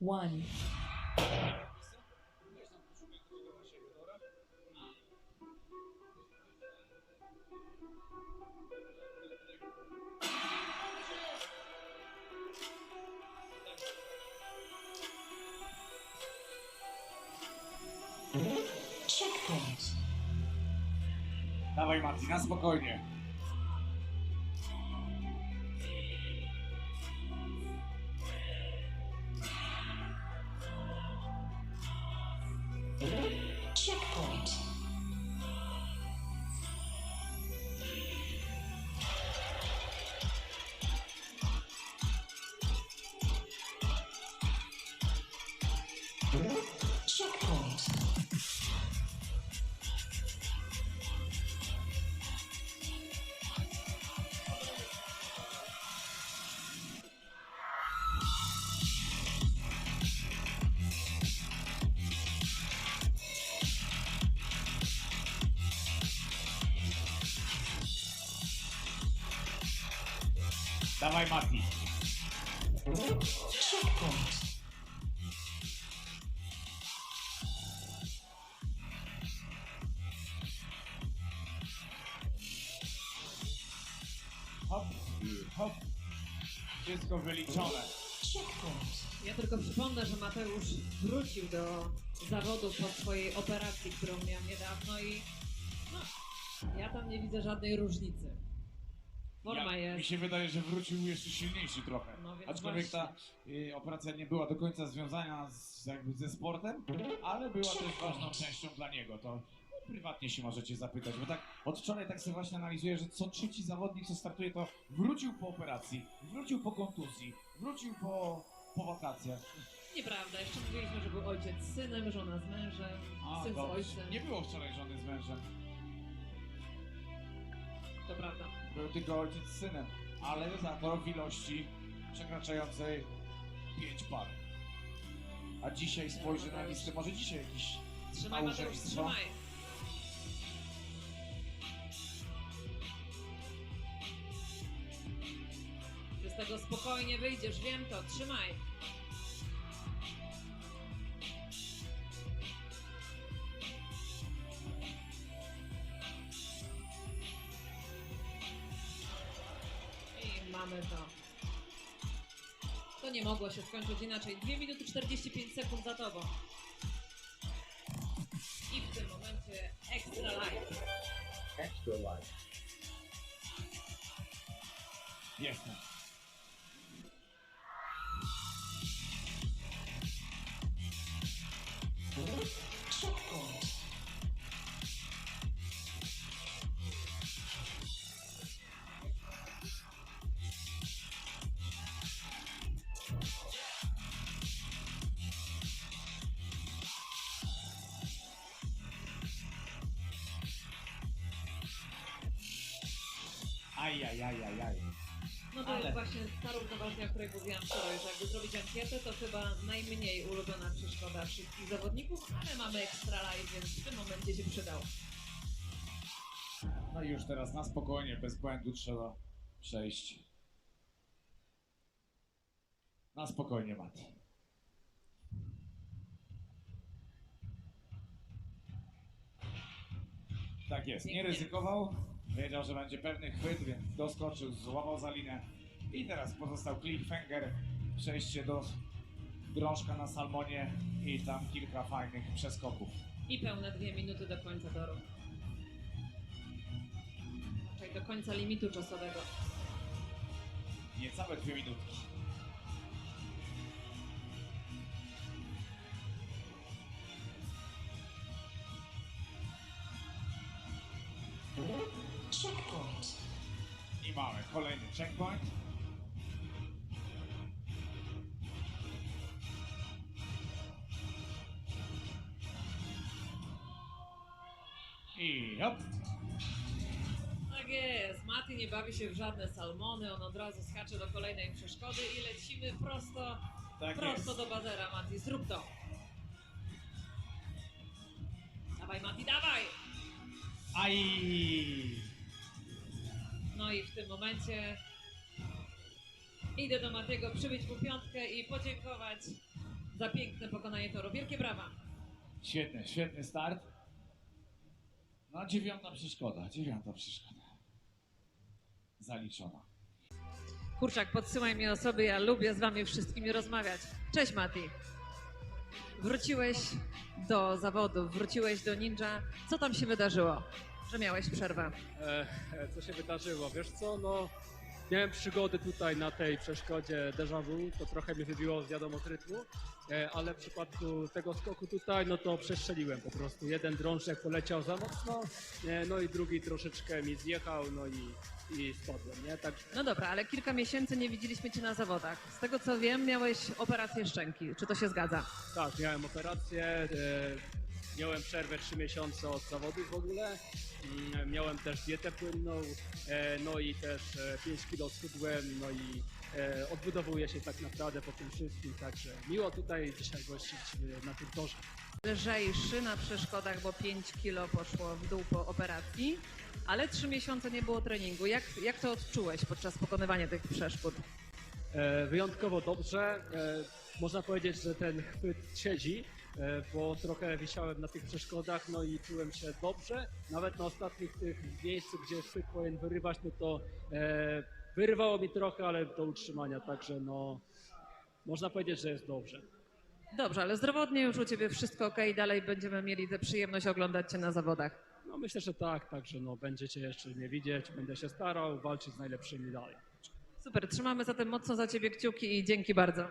one. Checkpoint. Dawaj Mati, na spokojnie. Checkpoint. Dawaj Mati. Checkpoint. Hop, hop. Wszystko wyliczone. Checkpoint. Ja tylko przypomnę, że Mateusz wrócił do zawodów po swojej operacji, którą miał niedawno i no, ja tam nie widzę żadnej różnicy. Forma Ja, Mi jest. się wydaje, że wrócił jeszcze silniejszy trochę. No więc Aczkolwiek ta y, operacja nie była do końca związana z, jakby ze sportem, ale była też ważną częścią dla niego. To prywatnie się możecie zapytać, bo tak od wczoraj tak sobie właśnie analizuję, że co trzeci zawodnik, co startuje, to wrócił po operacji, wrócił po kontuzji, wrócił po, po wakacjach. Nieprawda, jeszcze mówiliśmy, że był ojciec z synem, żona z mężem, A, syn z dobrze. ojcem. Nie było wczoraj żony z mężem, prawda. był tylko ojciec z synem, ale za to w ilości przekraczającej pięć par. A dzisiaj spojrzę na listę, może dzisiaj jakiś Trzymaj Mateusz, małżeństwo. trzymaj. Ty z tego spokojnie wyjdziesz, wiem to, trzymaj. To. To nie mogło się skończyć inaczej. 2 minuty 45 sekund za tobą. I w tym momencie extra life. extra life. Jestem. Aj, aj, aj, aj, aj. No to Ale- jest właśnie ta równoważnia, o której mówiłam wczoraj, że jakby zrobić ankietę, to chyba najmniej ulubiona przeszkoda wszystkich zawodników, ale mamy extra life, więc w tym momencie się przydał. No i już teraz na spokojnie, bez błędu trzeba przejść. Na spokojnie, Mati. Tak jest, nie ryzykował. Wiedział, że będzie pewny chwyt, więc doskoczył, złamał za linę. I teraz pozostał cliffhanger, przejście do drążka na salmonie i tam kilka fajnych przeskoków. I pełne dwie minuty do końca toru. Czyli do końca limitu czasowego. Niecałe dwie minutki. Mamy kolejny checkpoint. I hop. Tak jest, Mati nie bawi się w żadne salmony, on od razu skacze do kolejnej przeszkody i lecimy prosto, Tak prosto jest. do bazera, Mati, zrób to. Dawaj Mati, dawaj! Aj! No i w tym momencie idę do Matiego przybyć mu piątkę i podziękować za piękne pokonanie toru. Wielkie brawa. Świetny, świetny start. No dziewiąta przeszkoda, dziewiąta przeszkoda. Zaliczona. Kurczak, podsyłaj mi osoby, ja lubię z wami wszystkimi rozmawiać. Cześć Mati. Wróciłeś do zawodów, wróciłeś do ninja. Co tam się wydarzyło, że miałeś przerwę? E, e, co się wydarzyło? Wiesz co, no miałem przygody tutaj na tej przeszkodzie déjà vu, to trochę mnie wybiło wiadomo z rytmu, e, ale w przypadku tego skoku tutaj, no to przestrzeliłem po prostu. Jeden drążek poleciał za mocno, e, no i drugi troszeczkę mi zjechał, no i, i spadłem, nie? Tak, No dobra, ale kilka miesięcy nie widzieliśmy cię na zawodach. Z tego co wiem, miałeś operację szczęki. Czy to się zgadza? tak, miałem operację, e, miałem przerwę 3 miesiące od zawodów w ogóle, miałem też dietę płynną, e, no i też e, 5 kilo schudłem, no i e, odbudowuję się tak naprawdę po tym wszystkim, także miło tutaj dzisiaj gościć e, na tym torze. Lżejszy na przeszkodach, bo 5 kilo poszło w dół po operacji, ale 3 miesiące nie było treningu. Jak, jak to odczułeś podczas pokonywania tych przeszkód? E, wyjątkowo dobrze. E, można powiedzieć, że ten chwyt siedzi, e, bo trochę wisiałem na tych przeszkodach, no i czułem się dobrze. Nawet na ostatnich tych miejscach, gdzie chwyt powinien wyrywać, no to e, wyrywało mi trochę, ale do utrzymania, także no można powiedzieć, że jest dobrze. Dobrze, ale zdrowotnie już u ciebie wszystko ok, dalej będziemy mieli tę przyjemność oglądać cię na zawodach. No myślę, że tak, także no będziecie jeszcze mnie widzieć, będę się starał walczyć z najlepszymi dalej. Super, trzymamy zatem mocno za ciebie kciuki i dzięki bardzo.